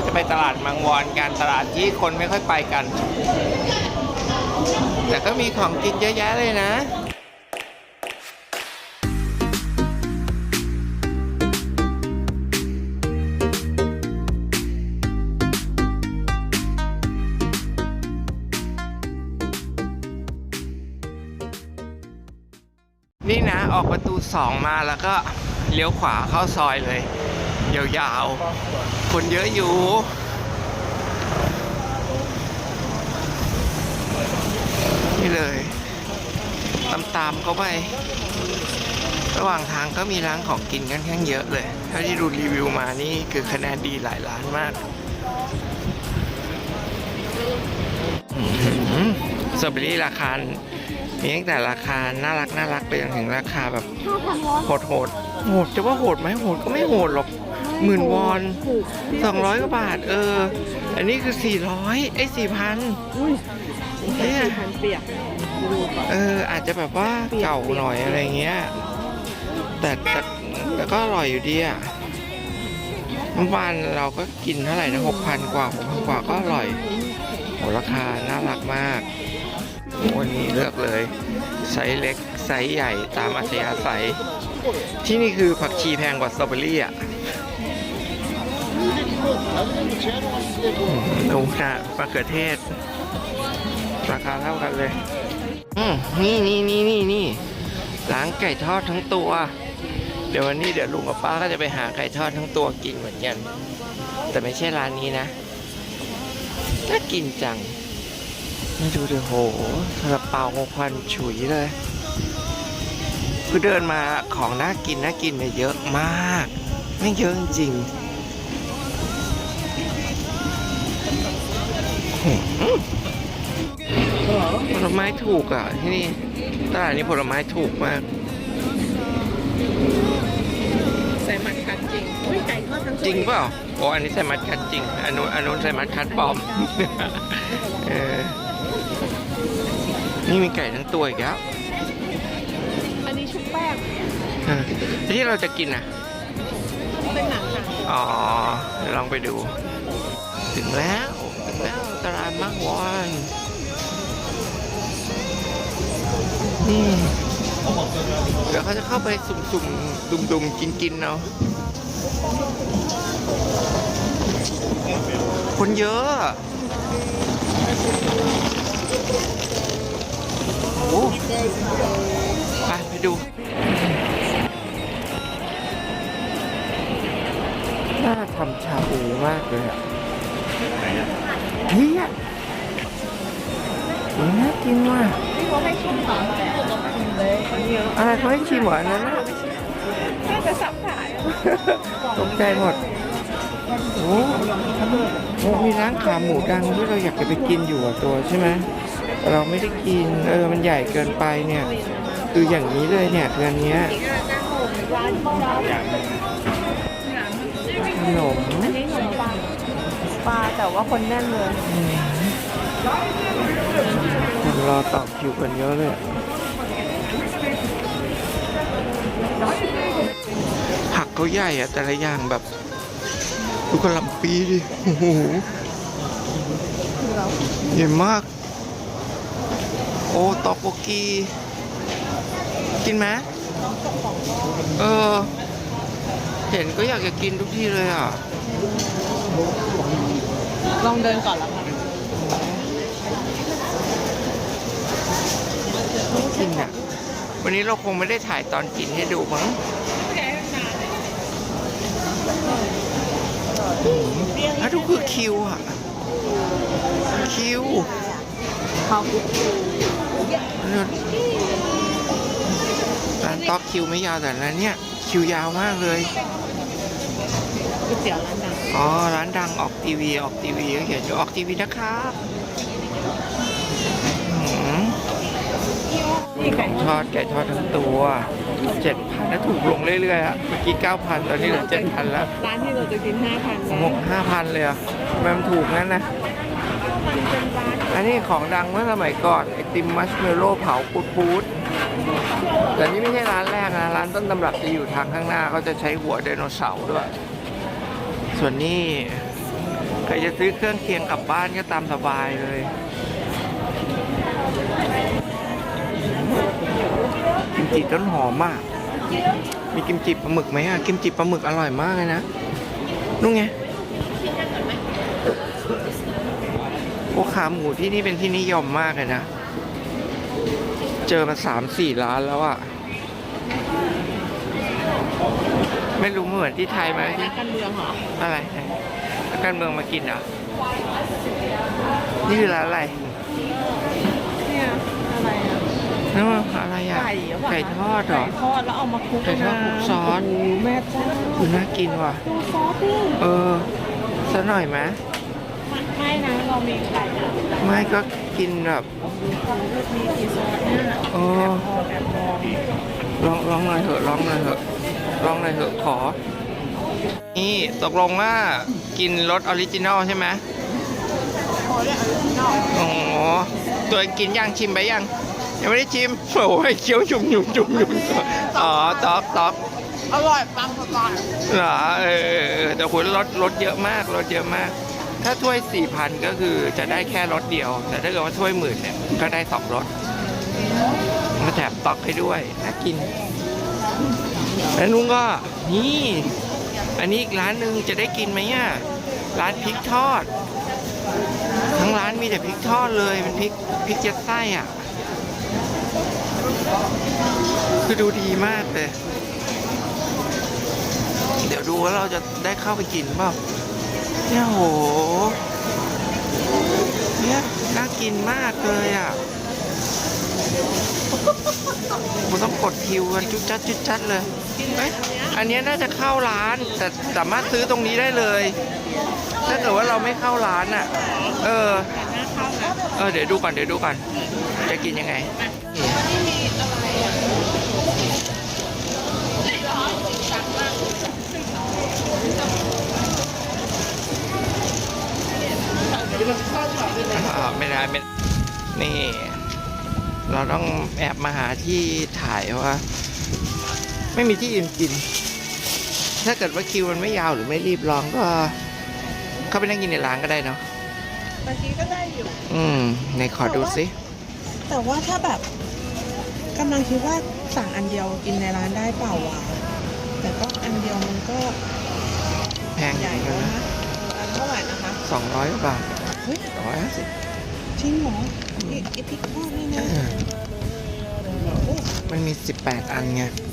ก็จะไปตลาดมังวอนกันตลาดที่คนไม่ค่อยไปกัน แต่ก็มีของกินเยอะแยะเลยนะนี่นะออกประตูสองมาแล้วก็เลี้ยวขวาเข้าซอยเลย ยาวๆ คนเยอะอยู่ นี่เลย ตามๆเขาไประหว่างทางก็มีร้านของกินกันข้างเยอะเลยเท่าที่ดูรีวิวมานี่คือคะแนนดีหลายร้านมากอื้อหือสตรอเบอรี่ราคามีตั้งแต่ราคาน่ารักน่ารักไปจนถึงราคาแบบโหดโหดโหดจะว่าโหดไหมโหดก็ไม่โหดหรอก หมื่นวอนสองร้อยกว่าบาท เออ อันนี้คือสี่ร้อยไอ้สี่พันอุ้ยเนี่ยพันเปียกดูก่อนเออ อาจจะแบบว่าเก่าหน่อยอะไรเงี้ย แต่แต่แต่ก็อร่อยอยู่ดีอะเมื่อวานเราก็กินเท่าไหร่นะหกพันกว่าหกพันกว่าก็อร่อยโหราคาน่ารักมากวันนี้เลือกเลยไซส์เล็กไซส์ใหญ่ตามอัธยาศัย ที่นี่คือผักชีแพงกว่าสตรอเบอรี่อะ อืมดูนะมะเขือเทศ ราคาเท่ากันเลย อืมนี่นี่นี่นี่นี่ร้านไก่ทอดทั้งตัว เดี๋ยววันนี้เดี๋ยวลุงกับป้าก็จะไปหาไก่ทอดทั้งตัวกินเหมือนกัน แต่ไม่ใช่ร้านนี้นะ น่ากินจังม่ดูเดี๋ยวโหซาลาเปาควันฉุยเลย คือเดินมาของน่ากินน่ากินเนี่ยเยอะมาก ไม่เยอะจริง ผลไม้ถูกอะ ที่นี่ตลาดนี้ผลไม้ถูกมาก ใส่มันกัดจริงอุ้ยไก่ทอดทั้งจริงเปล่าโอ้อันนี้ใส่มัดคัดจริง อันนู้นอันนู้นใส่มัดคัดปลอมเออนี่มีไก่ทั้งตัวอีกแล้วอันนี้ชุบแป้งเออแล้วที่เราจะกินอะ เป็นหนังหนังอ๋อเดี๋ยวลองไปดู ถึงแล้วถึงแล้ว ตลาดมักวอนนี่เดี๋ยวเขาจะเข้าไปสุ่มๆ ดุมๆ กินๆ เนาะ คนเยอะโอ้ไปไปดูน่าทำชาบูมากเลยอะเฮียอุ๊ ยน่ากินว่ะที่เขาให้ชิมของเลยอันนี้อะไรเขาให้ชิมเหรออันนั้นน่ะน่าจะสับขายตกใจหมด โอ้โหมีร้านขาหมูดังที่เราอยากจะไปกินอยู่อะตัวใช่ไหมแต่เราไม่ได้กิน เออ มันใหญ่เกินไปเนี่ย คืออย่างนี้เลยเนี่ยคืออันเนี้ยร้านร้านขนมอันนี้ขนมปัง ปลาแต่ว่าคนแน่นเลยคนรอต่อคิวกันเยอะเลยผักเขาใหญ่อะแต่ละอย่างแบบดูกระหลำปีดิโอ้โหใหญ่มาก โอ้ตอกโกกีกินไหมเออ เห็นก็อยากจะกินทุกที่เลยอะ ลองเดินก่อนแล้วค่ะกินอะ วันนี้เราคงไม่ได้ถ่ายตอนกินให้ดูมั้งแล้วดูคือคิวอะ คิวเขาคุกร้านต๊อกคิวไม่ยาวแต่ร้านเนี้ยคิวยาวมากเลยก๋วยเตี๋ยวร้านดัง อ๋อ ร้านดังออกทีวี ออกทีวีก็เขียนอยู่ออกทีวีนะครับอืมนี่ขไก่องทอดไก่ทอดทั้งตัวเจ็ดพันแล้วถูกลงเรื่อยๆอะเมื่อกี้เก้าพันตอนนี้เหลือเจ็ดพันแล้ว ร้านที่เราจะกินห้าพันหกห้าพันเลยอะทำไมมันถูกงั้นนะเป็นร้านอันนี้ของดังเมื่อสมัยก่อน ไอติมมัชเมลโล่เผาปูดปูดแต่นี่ไม่ใช่ร้านแรกนะ ร้านต้นตำรับจะอยู่ทางข้างหน้าเขาจะใช้หัวไดโนเสาร์ด้วย ส่วนนี้ใครจะซื้อเครื่องเคียงกลับบ้านก็ตามสบายเลยกิมจิต้นหอมมาก มีกิมจิปลาหมึกไหมอะกิมจิปลาหมึกอร่อยมากเลยนะนู่นไงพวกขาหมูที่นี่เป็นที่นิยมมากเลยนะ เจอมาสามสี่ร้านแล้วอะ ไม่รู้เหมือนที่ไทยไหมที่นักการเมืองเหรอ อะไรนักการเมืองมากินเหรอ นี่คือร้านอะไรเนี่ยอะไรอะนั่นมันอะไรอะ ไก่เหรอเปล่าไก่ทอดเหรอ ไก่ทอดแล้วเอามาคลุกไก่ทอดคลุกซอส โโหแม่เจ้าคุณน่ากินว่ะ ดูซอสดิเออสักหน่อยไหมไม่นะเรามีไก่อะไม่ก็กินแบบ มีกี่ซอสเนี่ยเออพอแบบพอ ลองลองหน่อยเถอะลองหน่อยเถอะ ลองหน่อยเถอะขอ นี่ตกลงว่ากินรสออริจินอลใช่ไหมพอเรียกออริจินอลอ๋อตัวเองกินยังชิมไปยัง ยังไม่ได้ชิมโอ้ยเคี้ยวจุ่มจุ่มจุ่มจุ่มอ๋อต๊อกต๊อกอร่อยปังสไตล์เหรอเออเออเออแต่คุณลดลดเยอะมากลดเยอะมาก ถ้าถ้วยสี่พันก็คือจะได้แค่รสเดียว แต่ถ้าเกิดว่าถ้วยหมื่นเนี่ยก็ได้สองรสมาแถมตอกให้ด้วยน่ากิน แล้วนุ้งก็นี่อันนี้อีกร้านหนึ่งจะได้กินไหมอะร้านพริกทอด ทั้งร้านมีแต่พริกทอดเลยมันพริกพริกยัดไส้อะ คือดูดีมากเลย เดี๋ยวดูว่าเราจะได้เข้าไปกินเปล่าเนี่ยโหเนี่ยน่ากินมากเลยอะผมต้องกดคิวกันจุดจัดจุดจัดเลย เอ้ยอันนี้น่าจะเข้าร้าน แต่สามารถซื้อตรงนี้ได้เลย ถ้าเกิดว่าเราไม่เข้าร้านอะ เออ เออ เดี๋ยวดูก่อน เดี๋ยวดูก่อน จะกินยังไง ไม่ได้ไม่นี่ เราต้องแอบมาหาที่ถ่ายว่า ไม่มีที่อื่นกิน ถ้าเกิดว่าคิวมันไม่ยาวหรือไม่รีบร้องก็เข้าไปนั่งกินในร้านก็ได้เนาะบางทีก็ได้อยู่ อืมในขอดูสิ แต่ว่าถ้าแบบกำลังคิดว่าสั่งอันเดียวกินในร้านได้เปล่าวะแต่ก็อันเดียวมันก็แพงอใหญ่ยู่แล้วนะนะอันเท่าไหร่นะคะสองร้อยบาทเฮ้ยสองร้อยห้าสิบจริงเหรอไอ้ไอ้พริกทอดนี่นะโอ้มันมีสิบแปดอันไงฮะ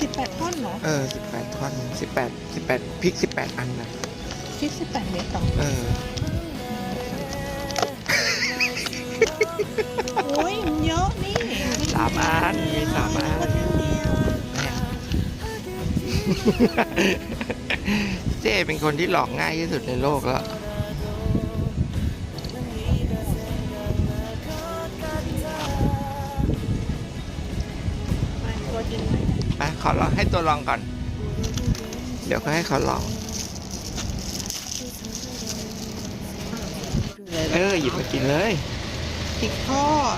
สิบแปดท่อนเหรอเออสิบแปดท่อนสิบแปดสิบแปดพริกสิบแปดอันนะพริกสิบแปดเม็ดเหรอเออโอ้ยมันเยอะนี่สามอันมีสามอันคนเดียวเจ้เป็นคนที่หลอกง่ายที่สุดในโลกแล้ว ขอลองให้ตัวลองก่อน เดี๋ยวก็ให้เขาลอง เออหยิบมากินเลยพริกทอด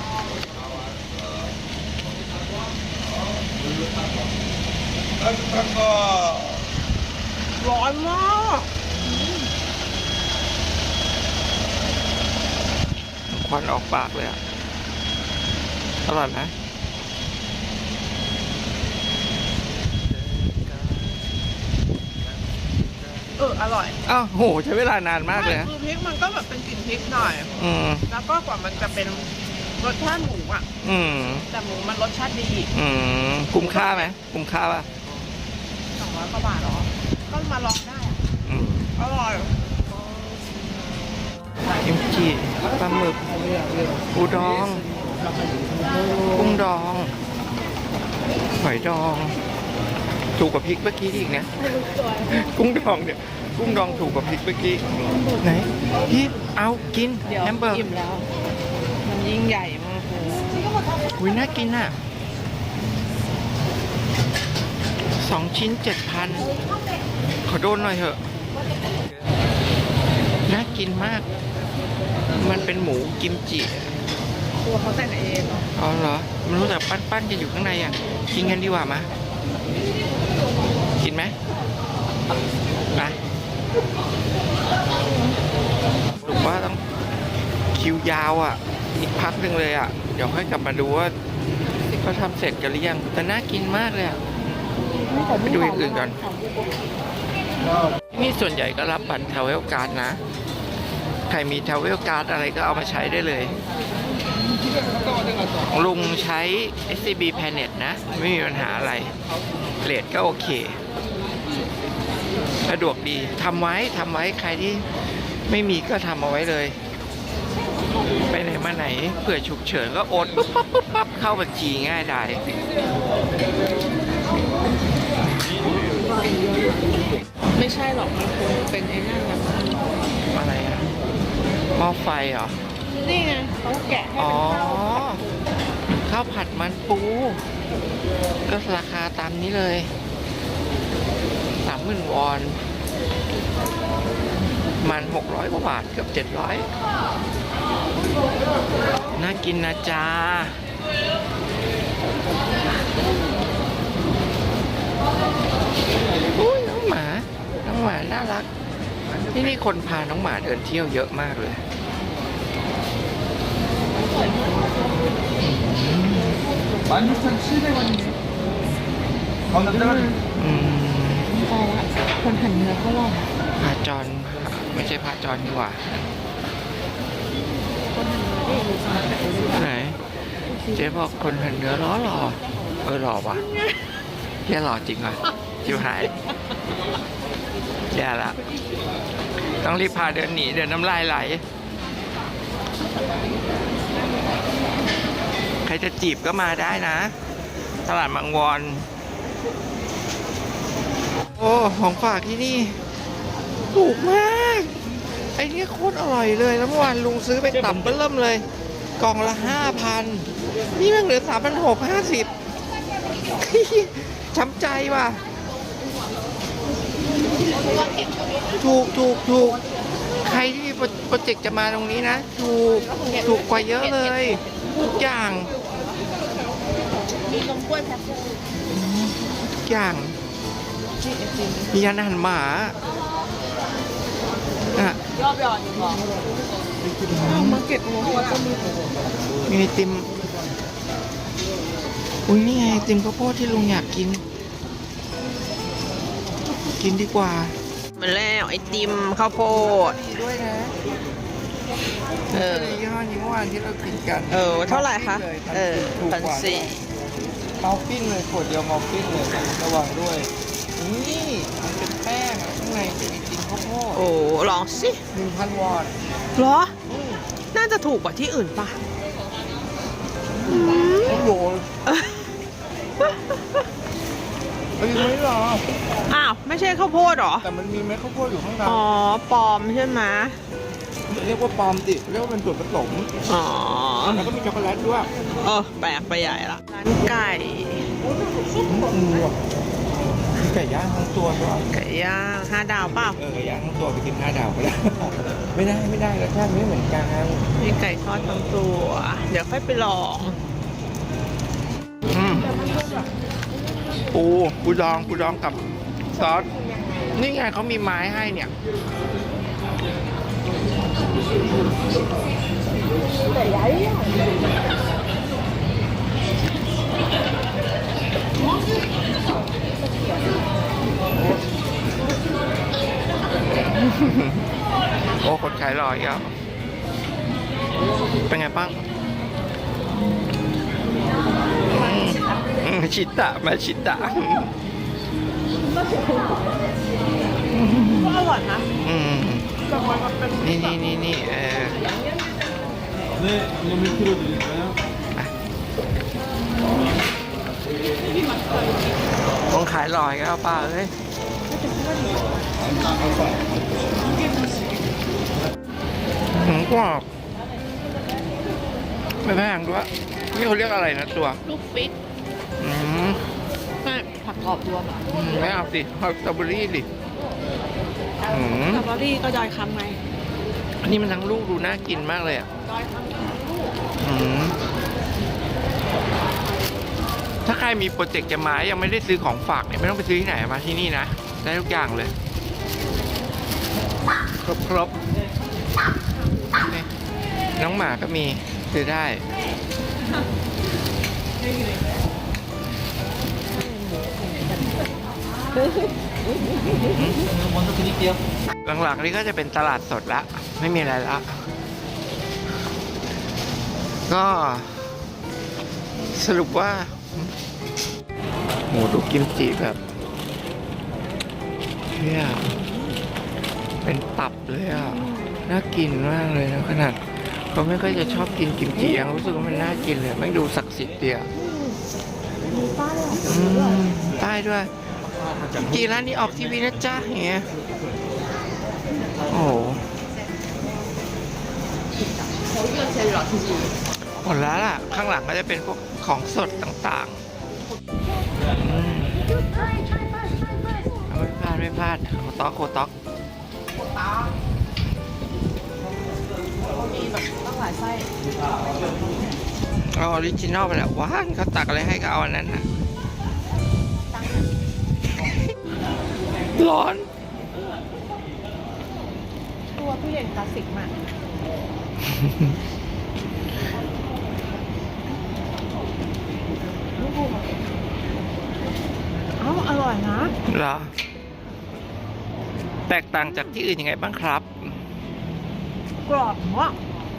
ร้อนมากควันออกปากเลยอะอร่อยไหม เอออร่อยอ้าวโหใช้เวลานานมากเลยนะคือพริกมันก็แบบเป็นกลิ่นพริกหน่อย อืมแล้วก็กว่ามันจะเป็นรสชาติหมูอะ อืมแต่หมูมันรสชาติดี อืมคุ้มค่าไหมคุ้มค่าป่ะสองร้อยกว่าบาทเหรอ ก็มาลองได้อะอืมอร่อยกิมจิปลาหมึกปูดอง กุ้งดองหอยดอง ถูกกว่าพริกเมื่อกี้อีกนะ กุ้งดองเนี่ย กุ้งดองถูกกว่าพริกเมื่อกี้ ไหนพี่เอากินเดี๋ยวแฮมเบอร์อิ่มแล้ว มันยิ่งใหญ่มากเลยอุ้ยน่ากินอะสองชิ้นเจ็ดพันขอโดนหน่อยเถอะ น่ากินมาก มันเป็นหมูกิมจิตัวเขาแต่งเองเหรออ๋อเหรอ มันรู้แต่ปั้นๆจะอยู่ข้างในอะ กินกันดีกว่าม ไหมนะหรือว่าต้องคิวยาวอะ อีกพักหนึ่งเลยอะ เดี๋ยวค่อยกลับมาดูว่าเขาทำเสร็จกันหรือยัง แต่น่ากินมากเลยอะไปดูอย่างอื่นก่อนนี่ส่วนใหญ่ก็รับบัตรเทเวลการ์ดนะ ใครมีเทเวลการ์ดอะไรก็เอามาใช้ได้เลย ลุงใช้ SCB Planet นะ ไม่มีปัญหาอะไรเลทก็โอเค สะดวกดีทำไว้ทำไว้ใครที่ไม่มีก็ทำเอาไว้เลย ไปไหนมาไหนเผื่อฉุกเฉินก็โอนปุ๊บปั๊บปุ๊บปั๊บเข้าบัญชีง่ายได้ไม่ใช่หรอกมันคงเป็นไอ้นั่นแหละมั้งอะไรอะหม้อไฟเหรอ นี่ไงเขาแกะให้อ๋อเป็นข้าวข้าวผัดมันปู ก็ราคาตามนี้เลยสา มื่นวอนมันหกร้อยกว่าบาทเกือบเจ็ดร้อยน่ากินนะจ๊ะอุ้ยน้องหมา น้องหมาน่ารัก ที่นี่คนพาน้องหมาเดินเที่ยวเยอะมากเลยอืมพอละ คนหั่นเนื้อเขาหรอพาจรไม่ใช่พาจรดีกว่าไหนเจ๊บอกคนหันเนื้อล้อหล่อเออหล่อว่ะแย่หล่อจริงว่ะชิวหายแย่ละต้องรีบพาเดินหนีเดินน้ำลายไหลใครจะจีบก็มาได้นะ ตลาดมังวอน โอ้ของฝากที่นี่ถูกมาก ไอ้เนี่ยโคตรอร่อยเลยแล้วเมื่อวานลุงซื้อไปตับเบิ่มเลย กล่องละห้าพันนี่มันเหลือสามพันหกห้าสิบช้ำใจว่ะ ถูกถูกถูกใครที่มีโปรโปรเจกต์จะมาตรงนี้นะ ถูกถูกกว่าเยอะเลย ทุกอย่างมีนมกล้วยแพ็คทุกอย่าง มียันอาหารหมาอะรอบยอดบอกอ้าวมาเก็ตโมโหก็มีมีไอติม อุ้ยนี่ไงไอติมข้าวโพดที่ลุงอยากกิน กินดีกว่า มาแล้วไอติมข้าวโพดดีด้วยนะเออในยี่ห้อนี้เมื่อวานที่เรากินกัน เออ เท่าไหร่คะ เออถูกพันกว่าสี่เมาฟิ้นเลยขวดเดียวเมาฟิ้นเลยระวังด้วย นี่มันเป็นแป้งอะข้างในเป็นไอติมข้าวโพดโอ้ลองสิหนึ่งพันวอนเหรอ น่าจะถูกกว่าที่อื่นป่ะโอ้โหเอ้ยไม่หรอ อ้าว ไม่ใช่ข้าวโพดเหรอ แต่มันมีเม็ดข้าวโพดอยู่ข้างในอ๋อปลอมใช่ไหมเรียกว่าปลอมดิเรียกว่าเป็นส่วนผสมอ๋อ แล้วก็มีช็อกโกแลตด้วย เออแปลกไปใหญ่ละร้านไก่ อืมว่ะมี ไก่ย่างทั้งตัวด้วยไก่ย่างห้าดาวเปล่าเออไก่ย่างทั้งตัวไปกินห้าดาวก็ได้ ไม่ได้ไม่ได้รสชาติไม่เหมือนกันมีไก่ทอดทั้งตัว เดี๋ยวค่อยไปลองอืมปูปูดองปูดองกับซอสนี่ไงเขามีไม้ให้เนี่ย โอ้คนขายหล่ออีกแล้วเป็นไงบ้างอืมอืมชิตะ มาชิตะ ก็อร่อยนะ อืมนี่นี่นี่นี่เออ 네, 이거 몇 킬로 드릴까요? คนขายหล่ออีกแล้วป้าเอ้ย หมูกรอบไม่แพงด้วยนี่เขาเรียกอะไรนะตัว ลูกฟิกอืมไม่ผักกรอบรวมอะอืมไม่เอาสิเอาสตรอเบอรี่ดิอืมสตรอเบอรี่ก็ดอยคำไงอันนี้มันทั้งลูกดูน่ากินมากเลยอะดอยคำอืมถ้าใครมีโปรเจกต์จะมายังไม่ได้ซื้อของฝากเนี่ยไม่ต้องไปซื้อที่ไหนมาที่นี่นะ ได้ทุกอย่างเลย ครบครบน้องหมาก็มีซื้อได้หลังๆนี่ก็จะเป็นตลาดสดละ ไม่มีอะไรละ ก็สรุปว่า หมูดูกิมจิแบบ เที่ย เป็นตับเลยอะ น่ากินมากเลยนะขนาดเขาไม่ค่อยจะชอบกินกิมจิยังรู้สึกว่ามันน่ากินเลยไม่งดูศักดิ์สิทธิ์เดียวมีป้ายด้วยกิมจิร้านนี้ออกทีวีนะจ๊ะอย่างเงี้ยโอ้โหหมดแล้วล่ะ ข้างหลังก็จะเป็นพวกของสดต่างๆ ไม่พลาดไม่พลาดโคต๊อกโคต๊อกมีแบบตั้งหลายไส้เอาออริจินอลไปแล้วว้านเขาตักอะไรให้ก็เอาอันนั้นนะร้อน ตัวตู้เย็นคลาสสิกมากเอ้าอร่อยนะ เหรอ แตกต่างจากที่อื่นยังไงบ้างครับกรอบมาก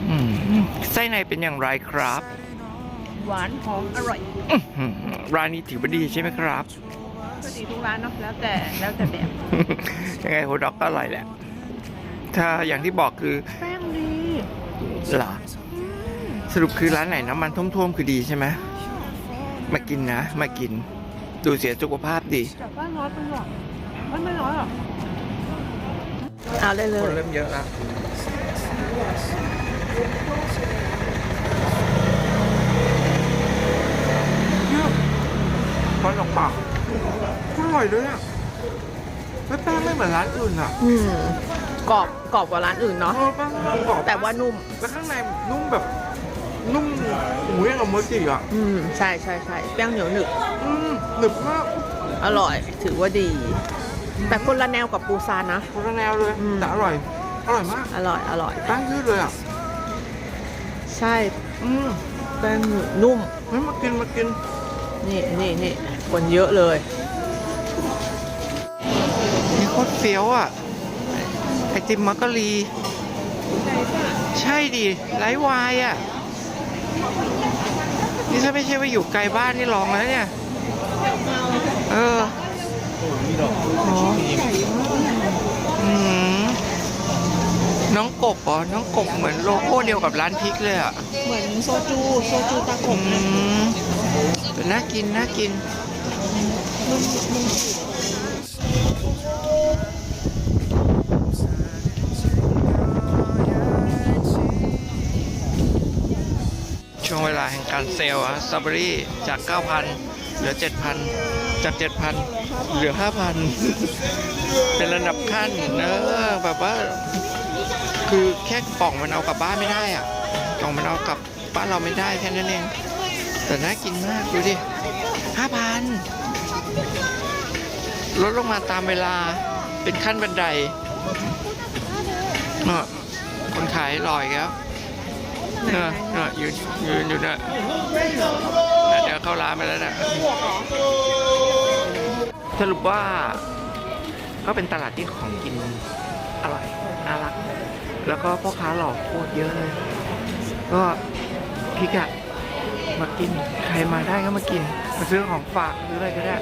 อืมไส้ในเป็นอย่างไรครับ หวานหอมอร่อยอื้อหือร้านนี้ถือว่าดีใช่ไหมครับ ก็ดีทุกร้านเนาะแล้วแต่แล้วแต่แบบยังไงโฮด็อกก็อร่อยแหละ ถ้าอย่างที่บอกคือแป้งดีเหรอสรุปคือร้านไหนน้ำมันท่วมๆคือดีใช่ไหมมากินนะ มากิน ดูเสียสุขภาพดี แต่ว่าน้อยไปหรอกไม่ไม่น้อยหรอก เอาเลยเลคนยเริ่มเยอะแล้วพอลงปากอร่อยด้วยอะไม่แป้งไม่เหมือนร้านอื่นอะอืมกรอบกรอบกว่าร้านอื่นเนาะ เออแป้งมันกรอบแต่ว่านุ่ม แล้วข้างในนุ่มแบบ นุ่มหมูย่างกับโมจิอะ อืม ใช่ใช่ใช่แป้งเหนียวหนึบอืมหนึบมาก อร่อย ถือว่าดี แต่คนละแนวกับปูซานนะ คนละแนวเลยอืม แต่อร่อย อร่อยมากอร่อยอร่อย แป้งยืดเลยอะ ใช่อืมแป้งนุ่ม เฮ้ยมากินมากิน นี่นี่นี่คนเยอะเลย นี่โคตรเฟี้ยวอะ ไอติมมักกะลี ใช่ดิไร้วายอะ นี่ถ้าไม่ใช่ว่าอยู่ไกลบ้านนี่ลองแล้วเนี่ย เออ โอ้อืมน้องกบเหรอ น้องกบเหมือนโลโก้เดียวกับร้านพริกเลยอะเหมือนโซจู โซจูตะกอืบเลยมแต่น่ากิน น่ากินช่วงเวลาแห่งการเซลล์อะสตรอเบอรี่จาก 9,000 เหลือ 7,000 จาก 7,000 เหลือ5,000เป็นระดับขั้นเนอะแบบว่า คือแค่กล่องมันเอากลับบ้านไม่ได้อะกล่องมันเอากลับบ้านเราไม่ได้แค่นั้นเอง แต่น่ากินมากดูดิ5,000ลดลงมาตามเวลาเป็นขั้นบันไดเนอะคนขายลอยแล้วเนอะเนอะยืนยืนอยู่นอะน่ะเดี๋ยวเข้าร้านไปแล้วนะ สรุปว่า ก็เป็นตลาดที่ของกินอร่อยน่ารัก แล้วก็พ่อค้าหล่อโคตรเยอะเลย ก็พิกะมากินใครมาได้ก็มากิน มาซื้อของฝากซื้ออะไรก็ได้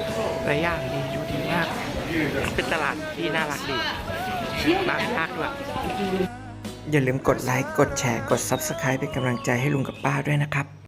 หลายอย่างดีดูดีมาก เป็นตลาดที่น่ารักดีมากยากด้วยอย่าลืมกดไลค์ กดแชร์ กด Subscribe เป็นกำลังใจให้ลุงกับป้าด้วยนะครับ